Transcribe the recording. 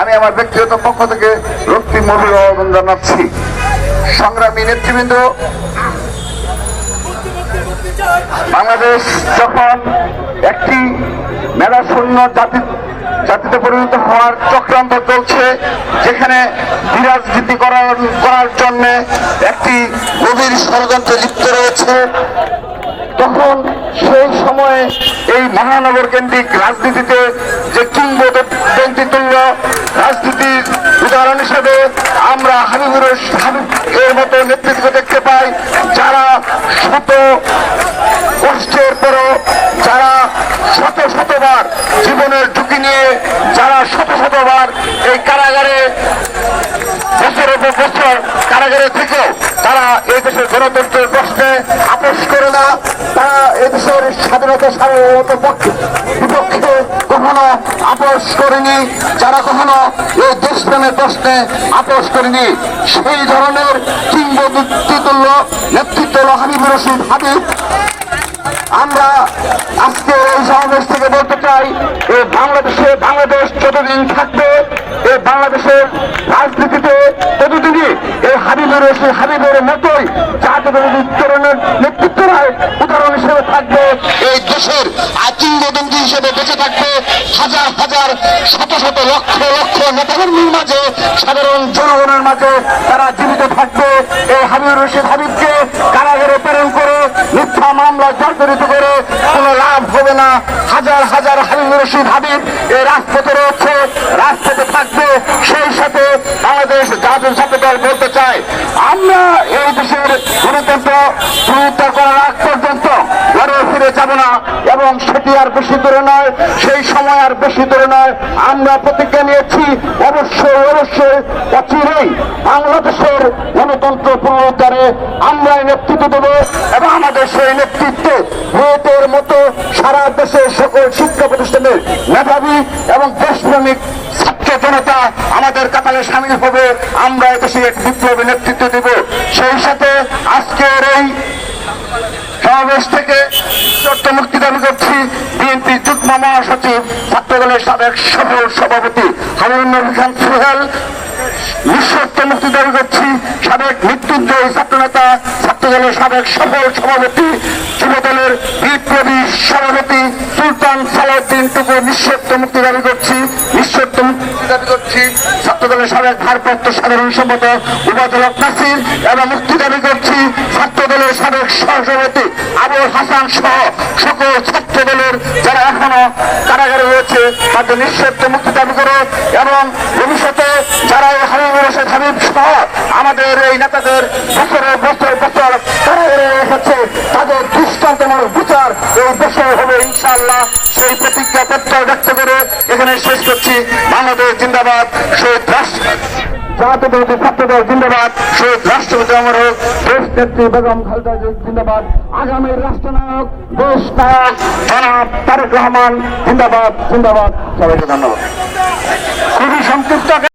আমি আমার ব্যক্তিগত পক্ষ থেকে রক্তিম অভিনন্দন জানাচ্ছি। সংগ্রামী নেতৃবৃন্দ, বাংলাদেশ যখন একটি মেধাশূন্য জাতি জাতিতে পরিণত হওয়ার চক্রান্ত চলছে, যেখানে বিরাজনীতি করার জন্য একটি গভীর ষড়যন্ত্রে লিপ্ত রয়েছে, তখন সেই সময়ে এই মহানগর কেন্দ্রিক রাজনীতিতে যে কিংবদন্তি এর মতো নেতৃত্ব দেখতে পাই যারা শত কষ্টের পরও যারা শত শতবার জীবনের ঝুঁকি নিয়ে যারা শত শতবার এই কারাগারে বছরের পর বছর কারাগারে থেকেও তারা এই দেশের গণতন্ত্রের প্রশ্নে আপোষ করে না, তারা এই দেশের স্বাধীনতা সার্বভৌমত্ব পক্ষে বিপক্ষে। কখনো আপোষ করেনি, যারা কখনো এই দেশপ্রেমের প্রশ্নে আপোষ করেনি, সেই ধরনের কিংবদন্তি তুল্য নেতৃত্ব হাবিবুর রশিদ হাবিব। আমরা আজকে এই সমাবেশ থেকে বলতে চাই এই বাংলাদেশে বাংলাদেশ যতদিন থাকবে এই বাংলাদেশের রাজনীতিতে ততদিনই এই হাবিবের সেই হাবিবের মতোই জাতীয় উত্তরণের নেতৃত্বরায় উদাহরণ হিসেবে থাকবে এই দেশের কিংবদন্তি হিসেবে বেঁচে থাকবে হাজার হাজার শত শত লক্ষ লক্ষ নেতাকর্মীর মাঝে, সাধারণ জনগণের মাঝে তারা জীবিত থাকবে। এই হাবিবুর রশিদ হাবিবকে কারাগারে প্রেরণ করে মিথ্যা মামলা জর্জরিত করে কোনো লাভ হবে না। হাজার হাজার হাবিবুর রশিদ হাবিব এই রাজপথে রয়েছে, রাজপথে থাকবে। সেই সাথে বাংলাদেশ জাতীয় ছাত্র দল বলতে চায়, আমরা এই দেশের গণতন্ত্র পুনরুদ্ধার করার ফিরে যাব না, এবং সেটি আর বেশি দূরে নয়, সেই সময় আর বেশি দূরে নয়। আমরা প্রতিজ্ঞা নিয়েছি, অবশ্যই অবশ্যই অচিরেই বাংলাদেশের গণতন্ত্র পুনরুদ্ধারে আমরাই নেতৃত্ব দেব, এবং আমাদের সেই নেতৃত্বে বুয়েটের মতো সারা দেশের সকল শিক্ষা প্রতিষ্ঠানের মেধাবী এবং দেশপ্রেমিক ছাত্র জনতা আমাদের কাতারে সামিল হবে। আমরা এদেশে এক বিপ্লবী নেতৃত্ব দেব। সেই সাথে আজকের এই সমাবেশ থেকে মুক্তি দাবি করছি বিএনপি যুগ্ম মহাসচিব, ছাত্রদলের সাবেক সফল সভাপতি হামিদুল্লাহ খান সোহেল মুক্তি দাবি করছি। সাবেক মৃত্যুঞ্জয়ী ছাত্রনেতা, ছাত্রদলের সাবেক সফল সভাপতি, যুবদলের বিপ্লবী সভাপতি সুলতান সালাউদ্দিন টুকু নিঃশর্ত মুক্তি দাবি করছি। নিঃশর্ত মুক্তি দাবি করছি। ছাত্রদলের সাবেক ভারপ্রাপ্ত সাধারণ সম্পাদক উবাদুল নাসির এবং মুক্তি দাবি করছি ছাত্রদলের সাবেক সহসভাপতি আবুল হাসান সহ সকল ছাত্র দলের যারা এখনও কারাগারে রয়েছে, তাদের নিঃশর্ত মুক্তি দাবি করে এবং ভবিষ্যতে যারা হাবিবুর রশিদ হাবিব সহ আমাদের এই নেতাদের বছরের বছর বছর কারাগারে রেখেছে তাদের দৃষ্টান্তমূলক বিচার এই দেশে হবে ইনশাআল্লাহ। সেই প্রতিজ্ঞা প্রত্যয় ব্যক্ত করে এখানে শেষ করছি। বাংলাদেশ জিন্দাবাদ, শহীদ রাষ্ট্র জিন্দাবাদ ধন্যবাদ। খুবই সংক্ষিপ্ত